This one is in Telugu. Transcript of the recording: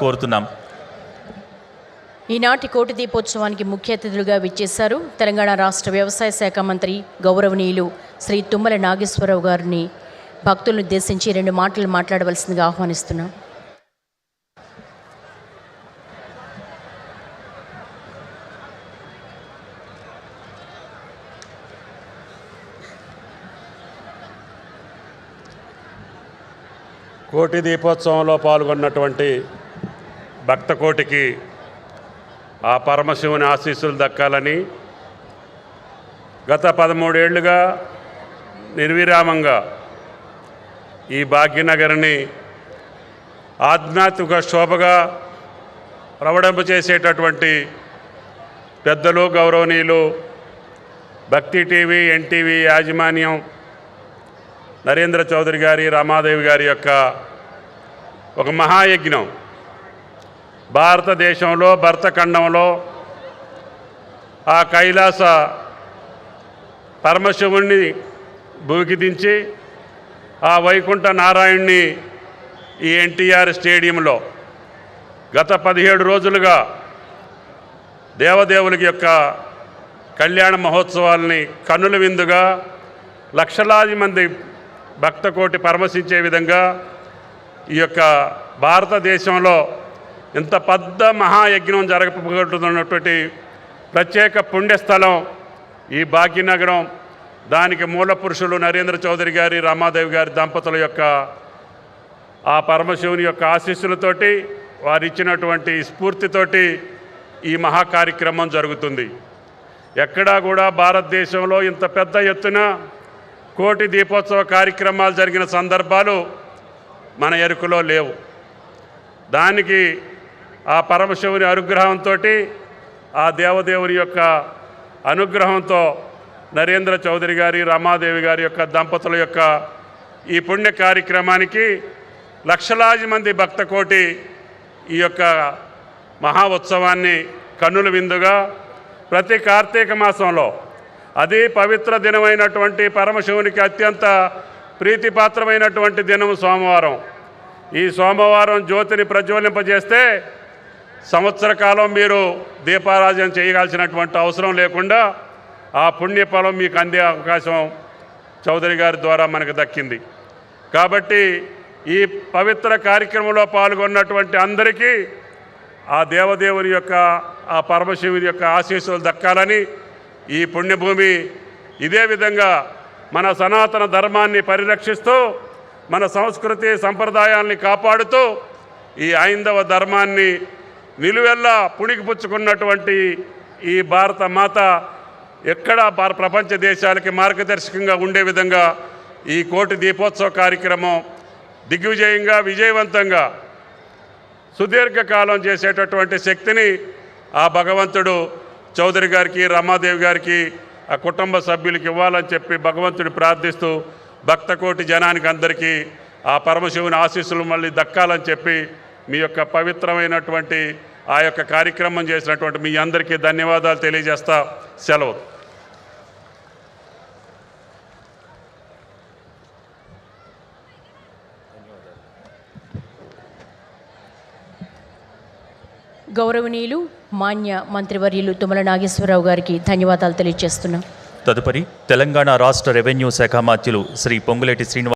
కోరుతున్నాం. ఈనాటి కోటి దీపోత్సవానికి ముఖ్య అతిథులుగా విచ్చేశారు తెలంగాణ రాష్ట్ర వ్యవసాయ శాఖ మంత్రి గౌరవనీయులు శ్రీ తుమ్మల నాగేశ్వరరావు గారిని. భక్తులను ఉద్దేశించి రెండు మాటలు మాట్లాడవలసిందిగా ఆహ్వానిస్తున్నాం. కోటి దీపోత్సవంలో పాల్గొన్నటువంటి భక్తకోటికి ఆ పరమశివుని ఆశీస్సులు దక్కాలని గత పదమూడేళ్ళుగా నిర్విరామంగా ఈ భాగ్యనగర్ని ఆధ్యాత్మిక శోభగా ప్రవడింప చేసేటటువంటి పెద్దలు గౌరవనీయులు భక్తి టీవీ ఎన్టీవీ యాజమాన్యం నరేంద్ర చౌదరి గారి రామాదేవి గారి యొక్క ఒక మహాయజ్ఞం. భారతదేశంలో భర్త ఖండంలో ఆ కైలాస పరమశివుణ్ణి భూమికి దించి ఆ వైకుంఠ నారాయణ్ణి ఈ ఎన్టీఆర్ స్టేడియంలో గత పదిహేడు రోజులుగా దేవదేవులకి యొక్క కళ్యాణ మహోత్సవాల్ని కన్నుల విందుగా లక్షలాది మంది భక్తకోటి పరమశించే విధంగా ఈ యొక్క భారతదేశంలో ఇంత పెద్ద మహాయజ్ఞం జరగబోతున్నటువంటి ప్రత్యేక పుణ్యస్థలం ఈ భాగ్యనగరం. దానికి మూల పురుషులు నరేంద్ర చౌదరి గారి రామాదేవి గారి దంపతుల యొక్క ఆ పరమశివుని యొక్క ఆశీస్సులతోటి వారు ఇచ్చినటువంటి స్ఫూర్తితోటి ఈ మహా కార్యక్రమం జరుగుతుంది. ఎక్కడా కూడా భారతదేశంలో ఇంత పెద్ద ఎత్తున కోటి దీపోత్సవ కార్యక్రమాలు జరిగిన సందర్భాలు మన ఎరుకలో లేవు. దానికి ఆ పరమశివుని అనుగ్రహంతో ఆ దేవదేవుని యొక్క అనుగ్రహంతో నరేంద్ర చౌదరి గారి రమాదేవి గారి యొక్క దంపతుల యొక్క ఈ పుణ్య కార్యక్రమానికి లక్షలాది మంది భక్తకోటి ఈ యొక్క మహా ఉత్సవాన్ని కన్నుల విందుగా ప్రతి కార్తీక మాసంలో అది పవిత్ర దినమైనటువంటి పరమశివునికి అత్యంత ప్రీతిపాత్రమైనటువంటి దినం సోమవారం. ఈ సోమవారం జ్యోతిని ప్రజ్వలింపజేస్తే సంవత్సర కాలం మీరు దీపారాజన చేయగాల్సినటువంటి అవసరం లేకుండా ఆ పుణ్యఫలం మీకు అందే అవకాశం చౌదరి గారి ద్వారా మనకు దక్కింది. కాబట్టి ఈ పవిత్ర కార్యక్రమంలో పాల్గొన్నటువంటి అందరికీ ఆ దేవదేవుని యొక్క ఆ పరమశివుని యొక్క ఆశీస్సులు దక్కాలని ఈ పుణ్యభూమి ఇదే విధంగా మన సనాతన ధర్మాన్ని పరిరక్షిస్తూ మన సంస్కృతి సంప్రదాయాల్ని కాపాడుతూ ఈ ఐందవ ధర్మాన్ని నిలువెల్లా పుణికిపుచ్చుకున్నటువంటి ఈ భారత మాత ఎక్కడ భార- ప్రపంచ దేశాలకి మార్గదర్శకంగా ఉండే విధంగా ఈ కోటి దీపోత్సవ కార్యక్రమం దిగ్విజయంగా విజయవంతంగా సుదీర్ఘకాలం చేసేటటువంటి శక్తిని ఆ భగవంతుడు చౌదరి గారికి రమాదేవి గారికి ఆ కుటుంబ సభ్యులకి ఇవ్వాలని చెప్పి భగవంతుడు ప్రార్థిస్తూ భక్తకోటి జనానికి అందరికీ ఆ పరమశివుని ఆశీస్సులు మళ్ళీ దక్కాలని చెప్పి మీ యొక్క పవిత్రమైనటువంటి ఆ యొక్క కార్యక్రమం చేసినటువంటి మీ అందరికీ ధన్యవాదాలు తెలియజేస్తా సెలవు. గౌరవనీయులు మాన్య మంత్రివర్యులు తుమ్మల నాగేశ్వరరావు గారికి ధన్యవాదాలు తెలియజేస్తున్నాం. తదుపరి తెలంగాణ రాష్ట్ర రెవెన్యూ శాఖ మాత్యులు శ్రీ పొంగులేటి శ్రీనివాస్